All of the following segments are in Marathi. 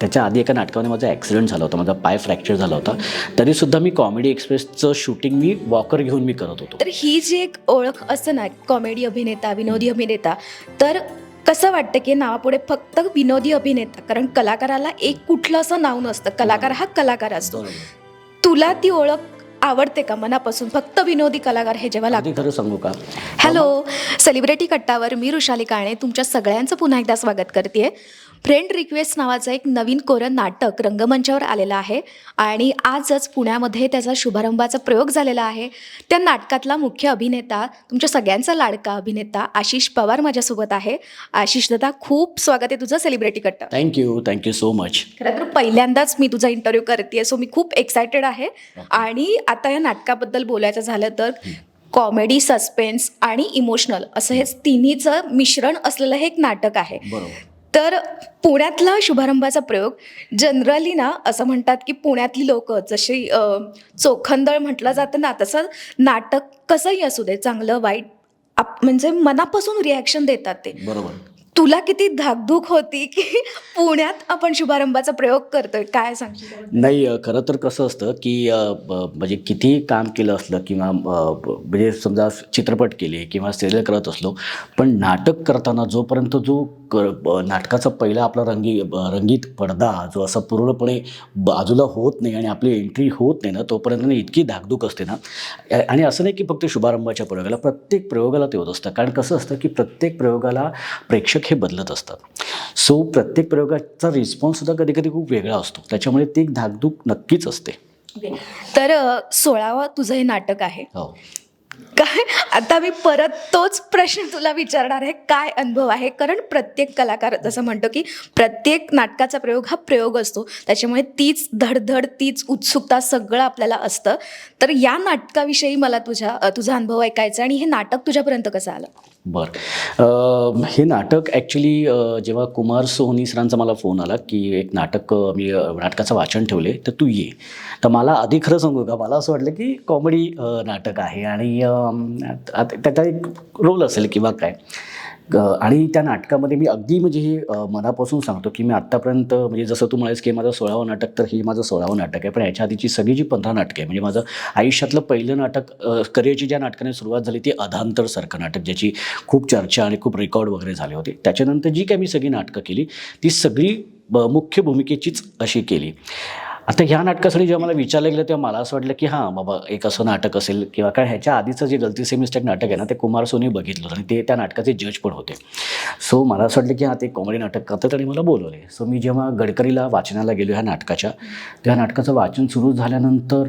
त्याच्या आधी एका नाटकामध्ये माझा ॲक्सिडेंट झाला होता माझा पाय फ्रॅक्चर झाला होता. तरीसुद्धा मी कॉमेडी एक्सप्रेसचं शूटिंग मी वॉकर घेऊन मी करत होतो. तर ही जी एक ओळख असते ना कॉमेडी अभिनेता विनोदी अभिनेता तर कसं वाटतं की नावापुढे फक्त विनोदी अभिनेता? कारण कलाकाराला एक कुठलं असं नाव नसतं. कलाकार हा कलाकार असतो. तुला ती ओळख आवडते का मनापासून? फक्त विनोदी कलाकार हे जेव्हा लागतं खरं सांगू का? हॅलो सेलिब्रिटी कट्टावर मी ऋषाली काणे तुमच्या सगळ्यांचं पुन्हा एकदा स्वागत करते फ्रेंड रिक्वेस्ट नावाचं एक नवीन कोरं नाटक रंगमंचावर आलेलं आहे आणि आजच पुण्यामध्ये त्याचा शुभारंभाचा प्रयोग झालेला आहे. त्या नाटकातला मुख्य अभिनेता तुमच्या सगळ्यांचा लाडका अभिनेता आशिष पवार माझ्यासोबत आहे. आशिष दादा खूप स्वागत आहे तुझं सेलिब्रिटी कट्टा थँक्यू थँक्यू सो मच खरं तर पहिल्यांदाच मी तुझा इंटरव्ह्यू करते सो मी खूप एक्सायटेड आहे. आणि आता या नाटकाबद्दल बोलायचं झालं तर कॉमेडी सस्पेन्स आणि इमोशनल असं हे तिन्हीचं मिश्रण असलेलं हे एक नाटक आहे. तर पुण्यातला शुभारंभाचा प्रयोग जनरली ना असं म्हणतात की पुण्यातली लोक जशी चोखंदळ म्हटलं जातं ना तसं नाटक कसंही असू दे चांगलं वाईट आप म्हणजे मनापासून रिॲक्शन देतात ते. बरोबर. तुला किती धाकधूक होती की पुण्यात आपण शुभारंभाचा प्रयोग करतोय? काय सांगशील नाही अ, खरं तर कसं असतं की अ, ब- म्हणजे कितीही काम केलं असलं किंवा अ, ब- म्हणजे समजा चित्रपट केले किंवा सिरियल करत असलो पण नाटक करताना जोपर्यंत जो क ब- नाटकाचा पहिला आपला रंगी ब- रंगीत पडदा जो असा पूर्णपणे बाजूला होत नाही आणि आपली एंट्री होत नाही ना तोपर्यंत ना इतकी धाकधूक असते ना. आणि असं नाही की फक्त शुभारंभाच्या प्रयोगाला प्रत्येक प्रयोगाला ते होत असतं. कारण कसं असतं की प्रत्येक प्रयोगाला प्रेक्षक हे बदलत असतात. सो प्रत्येक प्रयोगाचा रिस्पॉन्ससुद्धा कधी कधी खूप वेगळा असतो. त्याच्यामुळे ती एक धाकधूक नक्कीच असते. तर सोळावा तुझं हे नाटक आहे. हो. काय? आता मी परत तोच प्रश्न तुला विचारणार आहे. काय अनुभव आहे? कारण प्रत्येक कलाकार जसं म्हणतो की प्रत्येक नाटकाचा प्रयोग हा प्रयोग असतो. त्याच्यामुळे तीच धडधड तीच उत्सुकता सगळं आपल्याला असतं. तर या नाटकाविषयी मला तुझ्या तुझा अनुभव ऐकायचा आणि हे नाटक तुझ्यापर्यंत कसं आलं? बरं. हे नाटक ॲक्च्युली जेव्हा कुमार सोहनी सरांचा मला फोन आला की एक नाटक मी नाटकाचं वाचन ठेवले तर तू ये. तर मला आधी खरं सांगू का? मला असं वाटलं की कॉमेडी नाटक आहे आणि आता त्याचा एक रोल असेल किंवा काय. आणि त्या नाटकामध्ये मी अगदी म्हणजे हे मनापासून सांगतो की मी आत्तापर्यंत म्हणजे जसं तू म्हणायस की माझं सोळावं नाटक तर हे माझं सोळावं नाटक आहे. पण याच्या आधीची सगळी जी पंधरा नाटकं आहे म्हणजे माझं आयुष्यातलं पहिलं नाटक करिअरची ज्या नाटकाने सुरुवात झाली ती अधांतरसारखं नाटक ज्याची खूप चर्चा आणि खूप रेकॉर्ड वगैरे झाले होते. त्याच्यानंतर जी काही मी सगळी नाटकं केली ती सगळी ब- मुख्य भूमिकेचीच अशी केली. आता ह्या नाटकासाठी जेव्हा मला विचारलं गेलं तेव्हा मला असं वाटलं की हां बाबा एक असं नाटक असेल किंवा काय ह्याच्या आधीचं जे गलती से मिस्टेक नाटक आहे ना ते कुमार सोनी बघितलं आणि ते त्या नाटकाचे जज पण होते. सो मला असं वाटलं की हां ते कॉमेडी नाटक करतात आणि मला बोलवले सो मी जेव्हा गडकरीला वाचनाला गेलो ह्या नाटकाच्या त्या नाटकाचं वाचन सुरू झाल्यानंतर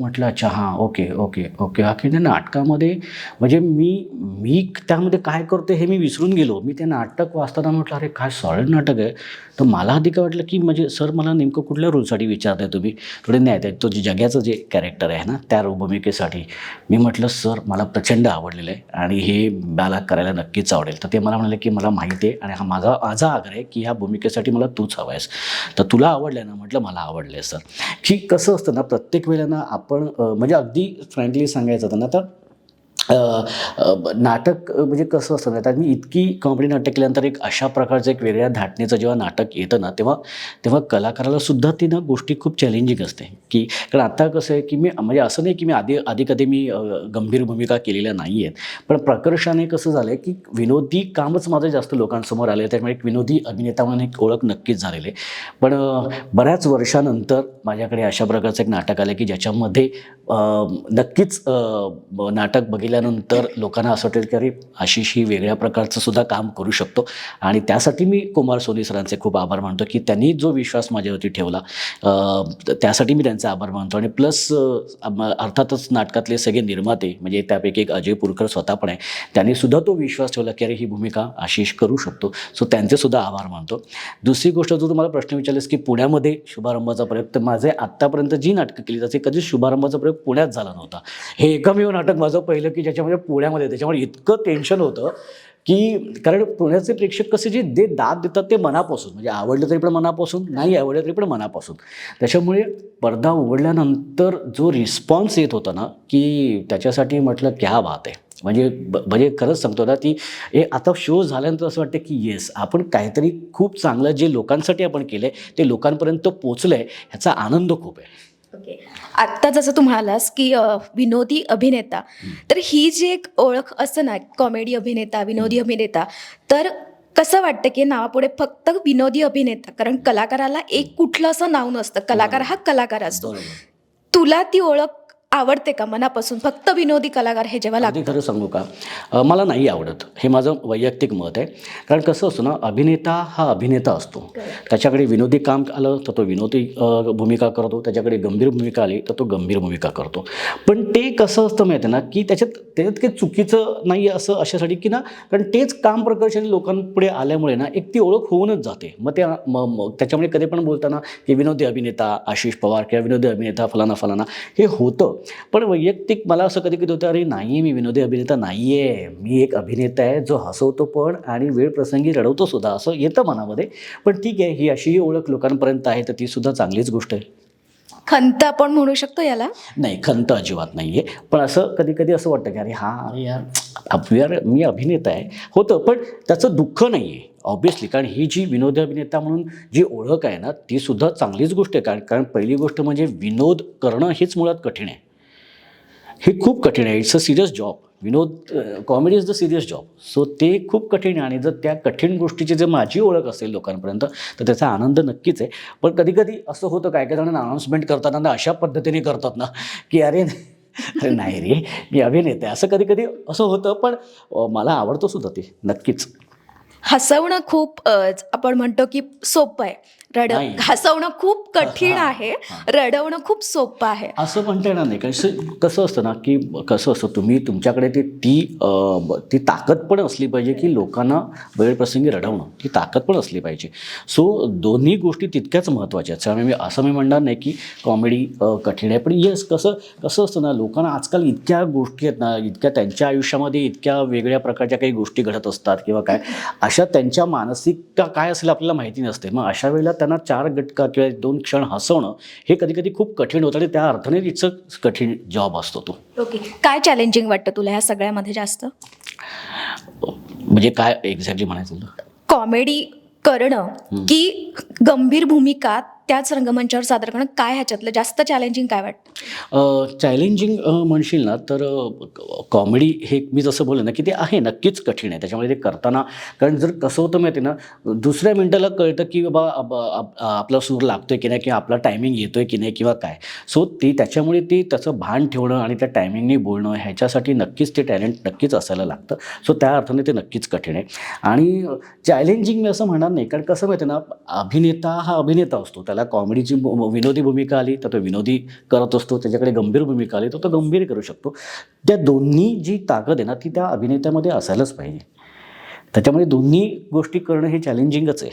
म्हटलं अच्छा हां ओके ओके ओके हा की त्या नाटकामध्ये म्हणजे मी मी त्यामध्ये काय करतो हे मी विसरून गेलो. मी ते नाटक वाचताना म्हटलं अरे काय सॉलिड नाटक आहे. तर मला आधी काय वाटलं की म्हणजे सर मला नेमकं कुठल्या रोलसाठी विचारताय तुम्ही. थोडे नाही ते तो जे जग्याचं जे कॅरेक्टर आहे ना त्या भूमिकेसाठी मी म्हटलं सर मला प्रचंड आवडलेलं आहे आणि हे मला करायला नक्कीच आवडेल. तर ते मला म्हणाले की मला माहिती आहे आणि हा माझा माझा आग्रह आहे की ह्या भूमिकेसाठी मला तूच हवा आहेस तर तुला आवडलं ना? म्हटलं मला आवडलं आहे सर. की कसं असतं ना प्रत्येक वेळेला ना आपण म्हणजे अगदी फ्रँकली सांगायचं होतं ना तर नाटक म्हणजे कसं असतं ना आता मी इतकी कॉमेडी नाटक केल्यानंतर एक अशा प्रकारचं एक वेगळ्या धाटणीचं जेव्हा नाटक येतं ना तेव्हा तेव्हा कलाकाराला सुद्धा ती ना गोष्टी खूप चॅलेंजिंग असते. की कारण आता कसं आहे की मी म्हणजे असं नाही की मी आधी आधी कधी मी गंभीर भूमिका केलेल्या नाही आहेत पण प्रकर्षाने कसं झालं आहे की विनोदी कामच माझं जास्त लोकांसमोर आलं आहे. त्यामुळे एक विनोदी अभिनेता म्हणून एक ओळख नक्कीच झालेली आहे. पण बऱ्याच वर्षानंतर माझ्याकडे अशा प्रकारचं एक नाटक आलं की ज्याच्यामध्ये नक्कीच नाटक बघितल्यानंतर लोकांना असं वाटेल की अरे आशिष ही वेगळ्या प्रकारचं सुद्धा काम करू शकतो. आणि त्यासाठी मी कुमार सोनी सरांचे खूप आभार मानतो की त्यांनी जो विश्वास माझ्यावरती ठेवला त्यासाठी मी त्यांचा आभार मानतो. आणि प्लस अर्थातच नाटकातले सगळे निर्माते म्हणजे त्यापैकी एक अजय पुरकर स्वतः पण आहे त्यांनी सुद्धा तो विश्वास ठेवला की अरे ही भूमिका आशिष करू शकतो. सो त्यांचे सुद्धा आभार मानतो. दुसरी गोष्ट जो तुम्हाला प्रश्न विचारलेस की पुण्यामध्ये शुभारंभाचा प्रयोग तर माझे आत्तापर्यंत जी नाटकं केली त्याचे कधीच शुभारंभाचा प्रयोग पुण्यात झाला नव्हता. हे एकमेव नाटक माझं पहिलं की ज्याच्यामध्ये पुण्यामध्ये त्याच्यामुळे इतकं टेन्शन होतं की कारण पुण्याचे प्रेक्षक कसे जे दे दाद देतात ते मनापासून. म्हणजे आवडलं तरी पण मनापासून नाही आवडलं तरी पण मनापासून. त्याच्यामुळे पडदा उघडल्यानंतर जो रिस्पॉन्स येत होता ना की त्याच्यासाठी म्हटलं क्या बात आहे म्हणजे ब म्हणजे खरंच सांगतो ना ती हे आता शो झाल्यानंतर असं वाटतं की येस आपण काहीतरी खूप चांगलं जे लोकांसाठी आपण केलं आहे ते लोकांपर्यंत पोचलं आहे ह्याचा आनंद खूप आहे. ओके आत्ता जसं तू म्हणालास की अ, विनोदी अभिनेता तर ही जी एक ओळख असतं ना कॉमेडी अभिनेता विनोदी अभिनेता तर कसं वाटतं की नावापुढे फक्त विनोदी अभिनेता कारण कलाकाराला एक कुठलं असं नाव नसतं. कलाकार हा कलाकार असतो. तुला ती ओळख आवडते का मनापासून? फक्त विनोदी कलाकार हे जेव्हा लागतं खरं सांगू का? मला नाही आवडत. हे माझं वैयक्तिक मत आहे. कारण कसं असतं ना अभिनेता हा अभिनेता असतो. त्याच्याकडे विनोदी काम आलं तर तो विनोदी भूमिका करतो. त्याच्याकडे गंभीर भूमिका आली तर तो गंभीर भूमिका करतो. पण ते कसं असतं माहिती ना की त्याच्यात त्याच्यात काही चुकीचं नाही आहे असं अशासाठी की ना कारण तेच काम प्रकर्षाने लोकांपुढे आल्यामुळे ना एक ती ओळख होऊनच जाते. मग त्या म- म- त्याच्यामुळे कधी पण बोलताना की विनोदी अभिनेता आशिष पवार किंवा विनोदी अभिनेता फलाना फलाना हे होतं. पण वैयक्तिक मला असं कधी कधी होतं अरे नाही मी विनोदी अभिनेता नाही आहे मी एक अभिनेता आहे जो हसवतो पण आणि वेळ प्रसंगी रडवतो सुद्धा. असं येतं मनामध्ये. पण ठीक आहे ही अशीही ओळख लोकांपर्यंत आहे तर ती सुद्धा चांगलीच गोष्ट आहे. खंत आपण म्हणू शकतो याला? नाही खंत अजिबात नाही आहे पण असं कधी कधी असं वाटतं की अरे हा अरे यार अभ- यार मी अभिनेता आहे. होतं पण त्याचं दुःख नाही आहे ऑब्विसली कारण ही जी विनोदी अभिनेता म्हणून जी ओळख आहे ना ती सुद्धा चांगलीच गोष्ट आहे. कारण कारण पहिली गोष्ट म्हणजे विनोद करणं हेच मुळात कठीण आहे. हे खूप कठीण आहे. It's a serious job Vinod comedy is the serious job so ते खूप कठीण आहे. आणि जर त्या कठीण गोष्टीची जर माझी ओळख असेल लोकांपर्यंत तर त्याचा आनंद नक्कीच आहे. पण कधी कधी असं होतं काय काय जणांना अनाऊन्समेंट करताना ना अशा पद्धतीने करतात ना की अरे नाही रे मी अभिनेते असं कधी कधी असं होतं पण मला आवडतो सुद्धा ते. नक्कीच. हसवणं खूप आपण म्हणतो की सोपं आहे. रड नाही. हसवणं खूप कठीण हा, आहे. हा. रडवणं खूप सोपं आहे. असं म्हणता येणार नाही. कसं कसं असतं ना की कसं असतं तुम्ही तुमच्याकडे ती ती अं, ब- ती ताकद पण असली पाहिजे की लोकांना वेळप्रसंगी रडवणं. ती ताकद पण असली पाहिजे. सो दोन्ही गोष्टी तितक्याच महत्त्वाच्या आहेत. त्यामुळे मी असं मी म्हणणार नाही की कॉमेडी कठीण आहे. पण येस कसं कसं असतं ना लोकांना आजकाल इतक्या गोष्टी आहेत ना इतक्या त्यांच्या आयुष्यामध्ये इतक्या वेगळ्या प्रकारच्या काही गोष्टी घडत असतात किंवा काय अशा त्यांच्या मानसिकता काय असेल आपल्याला माहिती नसते. मग अशा वेळेला त्यांना चार गटका किंवा दोन क्षण हसवणं हे कधी कधी खूप कठीण होतं आणि त्या अर्थाने तिचं कठीण जॉब असतो तो. ओके. काय चॅलेंजिंग वाटतं तुला ह्या सगळ्यामध्ये जास्त? म्हणजे काय एक्झॅक्टली म्हणायचं? कॉमेडी करणं की गंभीर भूमिका त्याच रंगमंचावर सादर करणं काय ह्याच्यातलं जास्त चॅलेंजिंग काय वाटतं? चॅलेंजिंग म्हणशील ना तर कॉमेडी हे मी जसं बोललं ना की ते आहे नक्कीच कठीण आहे. त्याच्यामुळे ते करताना कारण जर कसं होतं माहिती आहे ना दुसऱ्या मिनटाला कळतं की बाबा अब- आपला सूर लागतोय की नाही किंवा आपला टायमिंग येतोय की नाही किंवा काय. सो ते त्याच्यामुळे ते त्याचं भान ठेवणं आणि त्या टायमिंगने बोलणं ह्याच्यासाठी नक्कीच ते टॅलेंट नक्कीच असायला लागतं. सो त्या अर्थाने ते नक्कीच कठीण आहे. आणि चॅलेंजिंग मी असं म्हणणार नाही कारण कसं माहिती आहे ना अभिनेता हा अभिनेता असतो. त्याला कॉमेडीची विनोदी भूमिका आली तर तो विनोदी करत असतो त्याच्याकडे गंभीर भूमिका आली तर तो गंभीर करू शकतो. त्या दोन्ही जी ताकद आहे ना ती त्या अभिनेत्यामध्ये असायलाच पाहिजे. त्याच्यामुळे दोन्ही गोष्टी करणं हे चॅलेंजिंगच आहे.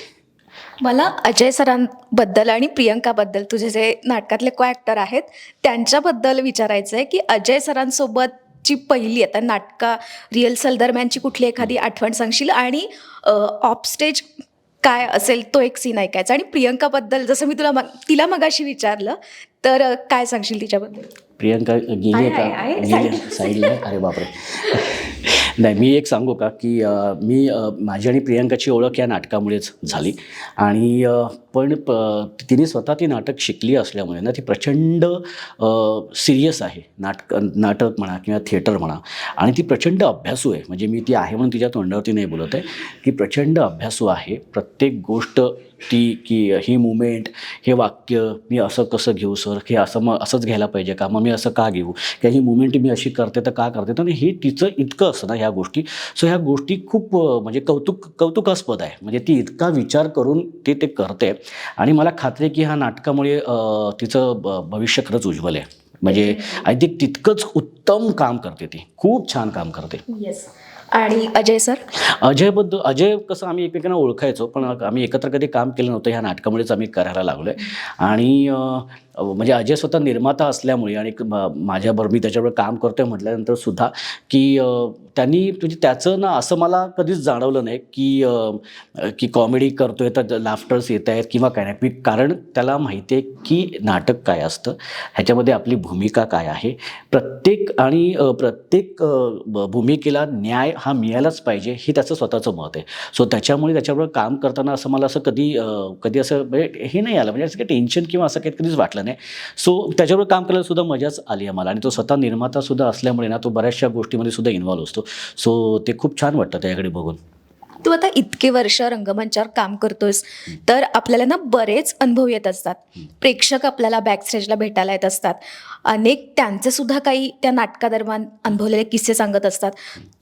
मला अजय सरांबद्दल आणि प्रियंकाबद्दल तुझे जे नाटकातले को ॲक्टर आहेत त्यांच्याबद्दल विचारायचं आहे की अजय सरांसोबत ची पहिली आता नाटका रिहर्सल दरम्यानची कुठली एखादी आठवण सांगशील? आणि ऑफ स्टेज काय असेल तो एक सीन ऐकायचा. आणि प्रियंकाबद्दल जसं मी तुला मग तिला मगाशी विचारलं तर काय सांगशील तिच्याबद्दल? प्रियंका गेली आहे का गेली साईडला? अरे बापरे. नाही मी एक सांगू का की मी माझी आणि प्रियांकाची ओळख या नाटकामुळेच झाली. आणि पण प तिने स्वतः ती नाटक शिकली असल्यामुळे ना ती प्रचंड सिरियस आहे. नाटक नाटक म्हणा किंवा थिएटर म्हणा. आणि ती प्रचंड अभ्यासू आहे. म्हणजे मी ती आहे म्हणून तिच्या तोंडावरती नाही बोलत आहे. की प्रचंड अभ्यासू आहे. प्रत्येक गोष्ट ती की ही मुमेंट हे वाक्य मी असं कसं घेऊ सर हे असं मग असंच घ्यायला पाहिजे का? मग मी असं का घेऊ? किंवा ही मुमेंट मी अशी करते तर का करते? तर हे तिचं इतकं असतं ना ह्या गोष्टी. सो ह्या गोष्टी खूप म्हणजे कौतुक कौतुकास्पद आहे. म्हणजे ती इतका विचार करून ते ते करते. आणि मला खात्री आहे की ह्या नाटकामुळे तिचं भविष्य खरंच उज्ज्वल आहे. म्हणजे आय थिंक तितकंच उत्तम काम करते ती. खूप छान काम करते. येस आणि अजय सर? अजयबद्दल अजय कसं आम्ही एकमेकांना ओळखायचो पण आम्ही एकत्र कधी काम केलं नव्हतं ह्या नाटकामुळेच आम्ही करायला लागलो आहे आणि म्हणजे अजय स्वतः निर्माता असल्यामुळे आणि म- माझ्याबरोबर मी त्याच्याबरोबर काम करतोय म्हटल्यानंतर सुद्धा की त्यांनी म्हणजे त्याचं ना असं मला कधीच जाणवलं नाही की की कॉमेडी करतोय तर लाफ्टर्स येत आहेत किंवा काय नाही. कारण त्याला माहिती आहे की नाटक काय असतं ह्याच्यामध्ये आपली भूमिका काय आहे. प्रत्येक आणि प्रत्येक भूमिकेला न्याय हा मिळायलाच पाहिजे हे त्याचं स्वतःचं मत आहे. सो त्याच्यामुळे त्याच्याबरोबर काम करताना असं मला असं कधी कधी असं म्हणजे हे नाही आलं म्हणजे असं काही टेन्शन किंवा असं काही कधीच वाटलं नाही. सो त्याच्याबरोबर काम करायला सुद्धा मजाच आली आहे मला आणि तो स्वतः निर्माता सुद्धा असल्यामुळे ना तो बऱ्याचशा गोष्टीमध्ये सुद्धा इन्व्हॉल्व असतो. सो ते खूप छान वाटतं त्याच्याकडे बघून. तू आता इतके वर्ष रंगमंचावर काम करतोयस तर आपल्याला ना बरेच अनुभव येत असतात. प्रेक्षक आपल्याला बॅक स्टेजला भेटायला येत असतात. अनेक त्यांचे सुद्धा काही त्या नाटकादरम्यान अनुभवलेले किस्से सांगत असतात.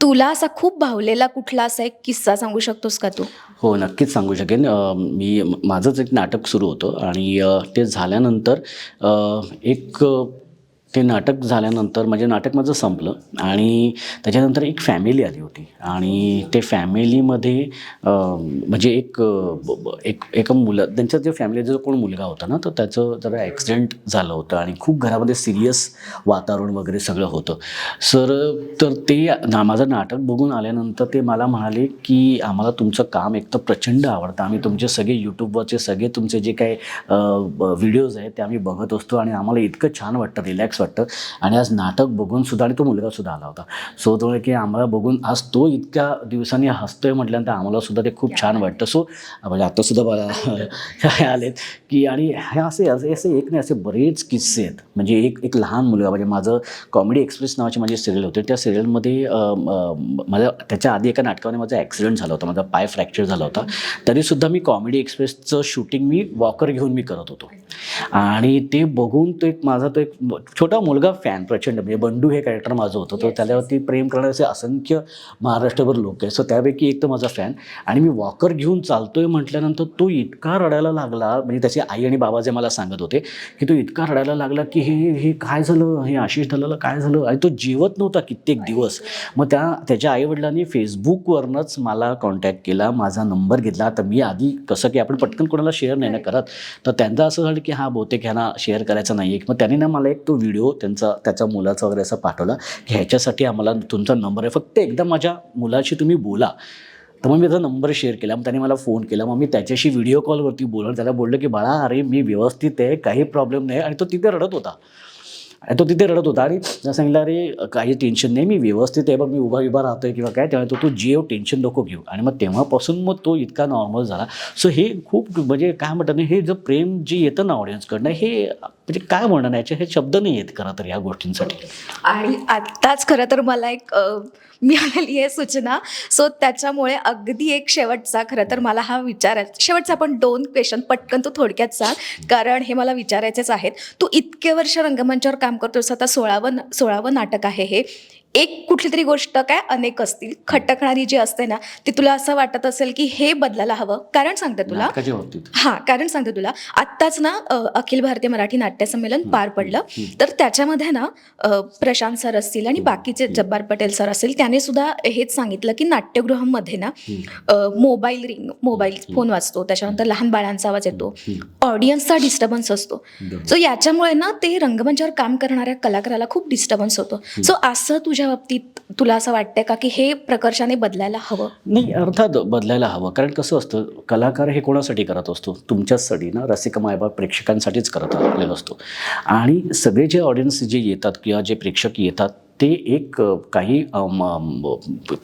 तुला असा खूप भावलेला कुठला असा एक किस्सा सांगू शकतोस का तू? हो नक्कीच सांगू शकेन. मी माझंच एक नाटक सुरू होतं आणि ते झाल्यानंतर एक ते नाटक झाल्यानंतर म्हणजे नाटक माझं संपलं आणि त्याच्यानंतर एक फॅमिली आली होती. आणि ते फॅमिलीमध्ये म्हणजे एक ब- एक एका मुलं त्यांच्या जे फॅमिलीचा जो कोण मुलगा होता ना तर त्याचं जरा ॲक्सिडेंट झालं होतं आणि खूप घरामध्ये सिरियस वातावरण वगैरे सगळं होतं. सर तर ते ना माझं नाटक बघून आल्यानंतर ते मला म्हणाले की आम्हाला तुमचं काम एक तर प्रचंड आवडतं. आम्ही तुमचे सगळे यूट्यूबवरचे सगळे तुमचे जे काही व्हिडिओज आहेत ते आम्ही बघत असतो आणि आम्हाला इतकं छान वाटतं रिलॅक्स वाटतं. आणि आज नाटक बघून सुद्धा आणि तो मुलगासुद्धा आला होता. सो तो की आम्हाला बघून आज तो इतक्या दिवसांनी हसतोय म्हटल्यानंतर आम्हाला सुद्धा ते खूप छान वाटतं. सो म्हणजे आत्तासुद्धा मला काय आलेत की आणि हे असे असे असे एक नाही असे बरेच किस्से आहेत. म्हणजे एक एक लहान मुलगा म्हणजे माझं कॉमेडी एक्सप्रेस नावाची माझी सिरियल होते. त्या सिरियलमध्ये माझ्या त्याच्या आधी एका नाटकामध्ये माझा ॲक्सिडेंट झाला होता. माझा पाय फ्रॅक्चर झाला होता. तरीसुद्धा मी कॉमेडी एक्सप्रेसचं शूटिंग मी वॉकर घेऊन मी करत होतो. आणि ते बघून तो एक माझा तो एक छोटा मुलगा फॅन प्रचंड. म्हणजे बंडू हे कॅरेक्टर माझं होतं. तर त्याच्यावरती प्रेम करणारे असे असंख्य महाराष्ट्रभर लोक आहेत. सो त्यापैकी एक तर माझा फॅन आणि मी वॉकर घेऊन चालतोय म्हटल्यानंतर तो इतका रडायला लागला म्हणजे त्याची आई आणि बाबा जे मला सांगत होते की तो इतका रडायला लागला की हे हे काय झालं? हे आशिष दलाला काय झालं? आणि तो जेवत नव्हता कित्येक दिवस. मग त्या त्याच्या आईवडिलांनी फेसबुकवरनंच मला कॉन्टॅक्ट केला माझा नंबर घेतला. तर मी आधी कसं की आपण पटकन कोणाला शेअर नाही ना करत तर त्यांचं असं झालं की हा बहुतेक ह्यांना शेअर करायचा नाही आहे मग त्याने ना मला एक तो व्हिडिओ त्यांचा त्याचा मुलाचा वगैरे असा पाठवला. की ह्याच्यासाठी आम्हाला तुमचा नंबर आहे. फक्त एकदा माझ्या मुलाशी तुम्ही बोला. तर मग मी त्याचा नंबर शेअर केला. मग त्याने मला फोन केला. मग मी त्याच्याशी व्हिडिओ कॉलवरती बोलून त्याला बोललो की बाळा अरे मी व्यवस्थित आहे. काही प्रॉब्लेम नाही. आणि तो तिथे रडत होता. आणि तो तिथे रडत होता. आणि सांगितलं अरे काही टेन्शन नाही मी व्यवस्थित आहे बघ मी उभा उभा राहतोय किंवा काय. त्यामुळे तो तू जेव टेन्शन नको घेऊ. आणि मग तेव्हापासून मग तो इतका नॉर्मल झाला. सो हे खूप म्हणजे काय म्हणतात हे जे प्रेम जे येतं ना ऑडियन्सकडनं हे म्हणजे काय म्हणणं याचे हे शब्द नाही आहेत खरं तर या गोष्टींसाठी. आणि आत्ताच खरं तर मला एक मिळालेली आहे सूचना. सो त्याच्यामुळे अगदी एक शेवटचा खरं तर मला हा विचारायचा शेवटचा आपण दोन क्वेश्चन पटकन तू थोडक्यात सांग. कारण हे मला विचारायचेच आहेत. तू इतके वर्ष रंगमंचावर काम करतो आता सोळावं सोळावं नाटक आहे हे. एक कुठली तरी गोष्ट काय अनेक असतील खटकणारी जी असते ना ती तुला असं वाटत असेल की हे बदलायला हवं. कारण सांगते तुला. हां कारण सांगते तुला. आत्ताच ना अखिल भारतीय मराठी नाट्य संमेलन पार पडलं. तर त्याच्यामध्ये ना प्रशांत सर असतील आणि बाकीचे जब्बार पटेल सर असतील त्याने सुद्धा हेच सांगितलं की नाट्यगृहामध्ये ना मोबाईल रिंग मोबाईल फोन वाजतो. त्याच्यानंतर लहान बाळांचा आवाज येतो. ऑडियन्सचा डिस्टर्बन्स असतो. सो याच्यामुळे ना ते रंगमंचावर काम करणाऱ्या कलाकाराला खूप डिस्टर्बन्स होतो. सो असं तुझ्या बाबतीत तुला असं वाटतंय का की हे प्रकर्षाने बदलायला हवं? नाही अर्थात बदलायला हवं. कारण कसं असतं कलाकार हे कोणासाठी करत असतो? तुमच्याचसाठी ना रसिक मायबाप प्रेक्षकांसाठीच करत असतो. आणि सगळे जे ऑडियन्स जे येतात किंवा जे प्रेक्षक येतात ते एक काही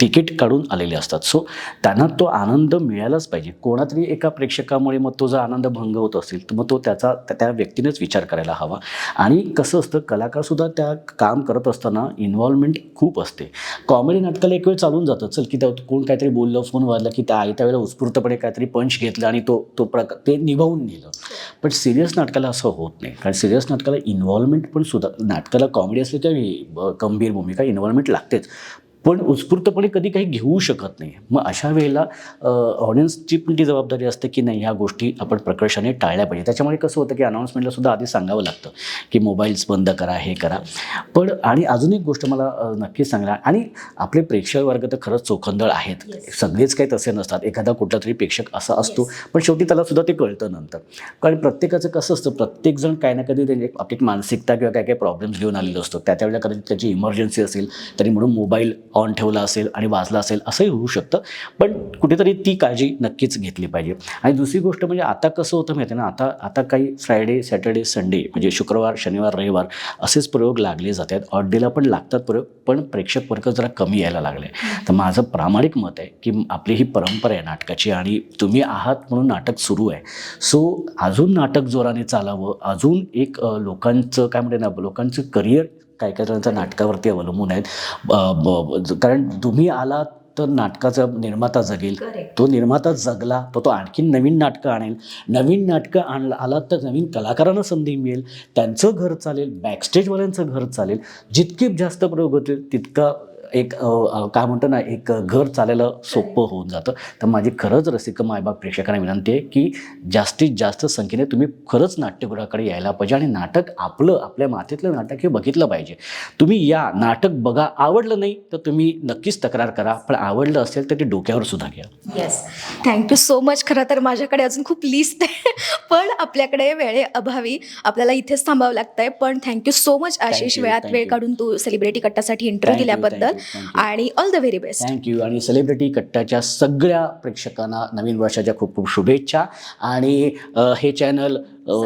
तिकीट काढून आलेले असतात. सो त्यांना तो आनंद मिळायलाच पाहिजे. कोणातरी एका प्रेक्षकामुळे मग तो जर आनंद भंग होत असेल तर मग तो त्याचा त्या- व्यक्तीनेच विचार करायला हवा. आणि कसं असतं कलाकारसुद्धा त्या काम करत असताना इन्व्हॉल्वमेंट खूप असते. कॉमेडी नाटकाला एक वेळ चालून जातं चल की त्या कोण काहीतरी बोललं फोन वाजला की त्या आई त्यावेळेला उत्स्फूर्तपणे काहीतरी पंच घेतलं आणि तो तो प्रकार ते निभावून नेलं. पण सिरियस नाटकाला असं होत नाही. कारण सिरियस नाटकाला इन्व्हॉल्वमेंट पण सुद्धा नाटकाला कॉमेडी असली तरी गंभीर गंभीर भूमिका इन्व्हॉल्वमेंट लागतेच. पण उत्स्फूर्तपणे कधी काही घेऊ शकत नाही. मग अशा वेळेला ऑडियन्सची पण ती जबाबदारी असते की नाही ह्या गोष्टी आपण प्रकर्षाने टाळल्या पाहिजे त्याच्यामुळे कसं होतं की अनाऊन्समेंटला सुद्धा आधी सांगावं लागतं की मोबाईल्स बंद करा हे करा. पण आणि अजून एक गोष्ट मला नक्कीच सांगणार आणि आपले प्रेक्षक वर्ग तर खरंच चोखंदळ आहेत. सगळेच काही तसे नसतात. एखादा कुठला तरी प्रेक्षक असा असतो. पण शेवटी त्याला सुद्धा ते कळतं नंतर. कारण प्रत्येकाचं कसं असतं प्रत्येकजण काही ना कधी त्यांची आपली मानसिकता किंवा काय काय प्रॉब्लेम्स घेऊन आलेलो असतो. त्या त्यावेळेला कधी त्याची इमर्जन्सी असेल तरी म्हणून मोबाईल ऑन ठेवला असेल आणि वाजला असेल असंही होऊ शकतं. पण कुठेतरी ती काळजी नक्कीच घेतली पाहिजे. आणि दुसरी गोष्ट म्हणजे आता कसं होतं माहिती आहे ना आता आता काही फ्रायडे सॅटर्डे संडे म्हणजे शुक्रवार शनिवार रविवार असेच प्रयोग लागले जातात. ऑड डेला पण लागतात प्रयोग पण प्रेक्षक वर्ग जरा कमी यायला लागले. तर माझं प्रामाणिक मत आहे की आपली ही परंपरा आहे नाटकाची आणि तुम्ही आहात म्हणून नाटक सुरू आहे. सो अजून नाटक जोराने चालावं अजून एक लोकांचं काय म्हणते ना लोकांचं करिअर काय काय जणांचं नाटकावरती अवलंबून आहेत. कारण तुम्ही आलात तर नाटकाचा निर्माता जगेल. तो निर्माता जगला तर तो आणखीन नवीन नाटकं आणेल. नवीन नाटकं आणला आलात तर नवीन कलाकारांना संधी मिळेल. त्यांचं घर चालेल बॅकस्टेजवाल्यांचं घर चालेल. जितके जास्त प्रयोग होतील तितकं एक काय म्हणतो ना एक घर चालायला सोपं होऊन जातं. तर माझी खरंच रसिक मायबाप प्रेक्षकांना विनंती आहे की जास्तीत जास्त संख्येने तुम्ही खरंच नाट्यगृहाकडे यायला पाहिजे आणि नाटक आपलं आपल्या मातीतलं नाटक हे बघितलं पाहिजे. तुम्ही या नाटक बघा आवडलं नाही तर तुम्ही नक्कीच तक्रार करा पण आवडलं असेल तर ते डोक्यावर सुद्धा घ्या. येस थँक्यू सो मच खरं तर माझ्याकडे अजून खूप लिस्ट आहे पण आपल्याकडे वेळेअभावी आपल्याला इथेच थांबावं लागतंय पण थँक्यू सो मच आशिष वेळात वेळ. काढून तू सेलिब्रिटी कट्टासाठी इंटरव्ह्यू दिल्याबद्दल. आणि all the very best thank you आणि सेलिब्रिटी कट्टाच्या सगळ्या प्रेक्षकांना नवीन वर्षाच्या खूप खूप शुभेच्छा. आणि हे चॅनल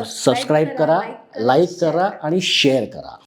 सबस्क्राईब करा लाईक करा आणि शेअर करा.